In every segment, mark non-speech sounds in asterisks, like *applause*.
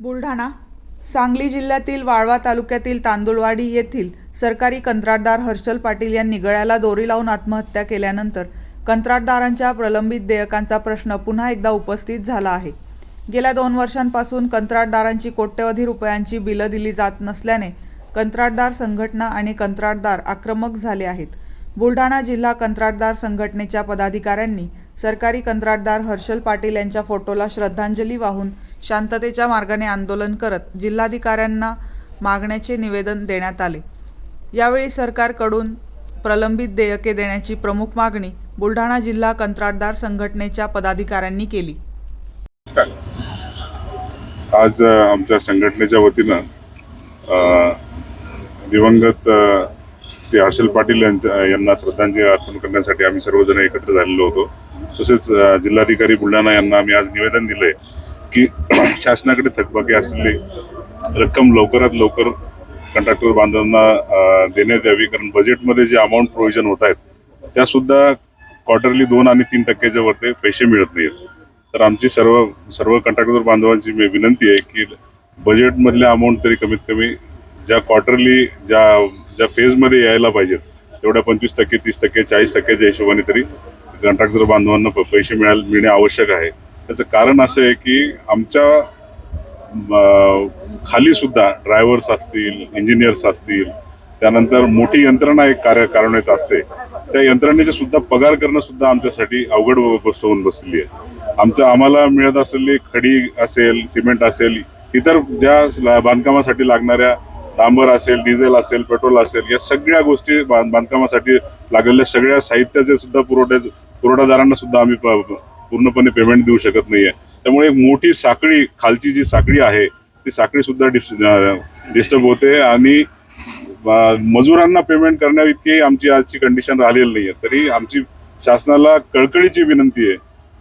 बुलढाणा सांगली जिल्ह्यातील वाळवा तालुक्यातील तांदुळवाडी येथील सरकारी कंत्राटदार हर्षल पाटील यांनी गळ्याला दोरी लावून आत्महत्या केल्यानंतर कंत्राटदारांच्या प्रलंबित देयकांचा प्रश्न पुन्हा एकदा उपस्थित झाला आहे. गेल्या दोन वर्षांपासून कंत्राटदारांची कोट्यवधी रुपयांची बिलं दिली जात नसल्याने कंत्राटदार संघटना आणि कंत्राटदार आक्रमक झाले आहेत. बुलढाणा जिल्हा कंत्राटदार संघटनेच्या पदाधिकाऱ्यांनी सरकारी कंत्राटदार हर्षल पाटील यांच्या फोटोला श्रद्धांजली वाहून शांततेच्या मार्गाने आंदोलन करत जिल्हाधिकाऱ्यांना मागण्याचे निवेदन देण्यात आले. यावेळी सरकारकडून प्रलंबित देयके देण्याची प्रमुख मागणी बुलढाणा जिल्हा कंत्राटदार संघटनेच्या पदाधिकाऱ्यांनी केली. आज आमच्या संघटनेच्या वतीनं दिवंगत श्री हर्षल पाटील यांच्या यांना श्रद्धांजली अर्पण करण्यासाठी आम्ही सर्वजण एकत्र झालेलो होतो. तसेच जिल्हाधिकारी बुलढाणा यांना आम्ही आज निवेदन दिले की *clears throat* शासनाकडे थकबाकी असलेली रक्कम लवकरात लवकर कंट्रॅक्टर बांधवांना देण्यात यावी. कारण बजेटमध्ये जे अमाऊंट प्रोव्हिजन होत आहेत त्यासुद्धा क्वार्टरली दोन आणि तीन टक्क्याच्या वरती पैसे मिळत नाहीत. तर आमची सर्व सर्व कंट्रॅक्टर बांधवांची मी विनंती आहे की बजेटमधल्या अमाऊंट तरी कमीत कमी ज्या क्वार्टरली ज्या ज्या फेजमध्ये यायला पाहिजेत तेवढ्या पंचवीस टक्के तीस टक्के चाळीस टक्क्याच्या हिशोबाने तरी कंट्रॅक्टर बांधवांना प- पैसे मिळायला मिळणे आवश्यक आहे. त्याचं कारण असं आहे की आमच्या खाली सुद्धा ड्रायव्हर्स असतील इंजिनियर्स असतील त्यानंतर मोठी यंत्रणा एक कार्य कार्यान्वित असते. त्या यंत्रणेचे सुद्धा पगार करणं सुद्धा आमच्यासाठी अवघड गोष्ट होऊन बसलेली आहे. आमच्या आम्हाला मिळत असलेली खडी असेल सिमेंट असेल इतर ज्या बांधकामासाठी लागणाऱ्या डांबर असेल डिझेल असेल पेट्रोल असेल या सगळ्या गोष्टी बांधकामासाठी लागलेल्या सगळ्या साहित्याचे सुद्धा पुरवठ्या पुरवठादारांना सुद्धा आम्ही पूर्णपणे पेमेंट देऊ शकत नाहीये. त्यामुळे एक मोठी साखळी खालची जी साखळी आहे ती साखळी सुद्धा डिस्टर्ब होते आणि मजुरांना पेमेंट करण्या इतकी आमची आजची कंडिशन राहिलेली नाहीये. तरी आमची शासनाला कळकळीची विनंती आहे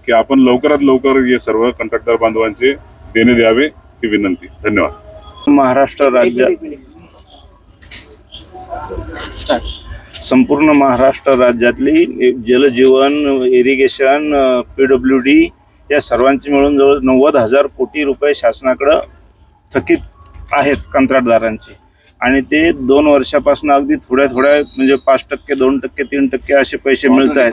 की आपण लवकरात लवकर हे सर्व कंट्रॅक्टर बांधवांचे देणे द्यावे ही विनंती. धन्यवाद. महाराष्ट्र राज्य संपूर्ण महाराष्ट्र राज्यातली जलजीवन इरिगेशन पीडब्ल्यू डी या सर्वांची मिळून जवळ नव्वद हजार कोटी रुपये शासनाकडं थकीत आहेत कंत्राटदारांचे. आणि ते दोन वर्षापासून अगदी थोड्या थोड्या म्हणजे पाच टक्के दोन टक्के तीन टक्के असे पैसे मिळत आहेत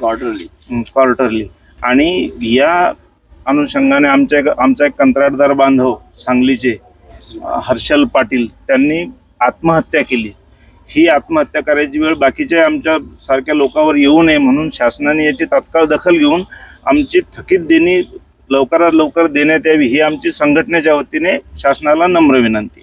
क्वार्टरली आणि या अनुषंगाने आमच्या एक- आमचा एक कंत्राटदार बांधव सांगलीचे हर्षल पाटील त्यांनी आत्महत्या केली. ही आत्महत्या करायची वेळ बाकीच्या आमच्या सारख्या लोकांवर येऊ नये म्हणून शासनाने याची तात्काळ दखल घेऊन आमची थकीत देणी लवकरात लवकर देण्यात यावी ही आमची संघटनेच्या वतीने शासनाला नम्र विनंती.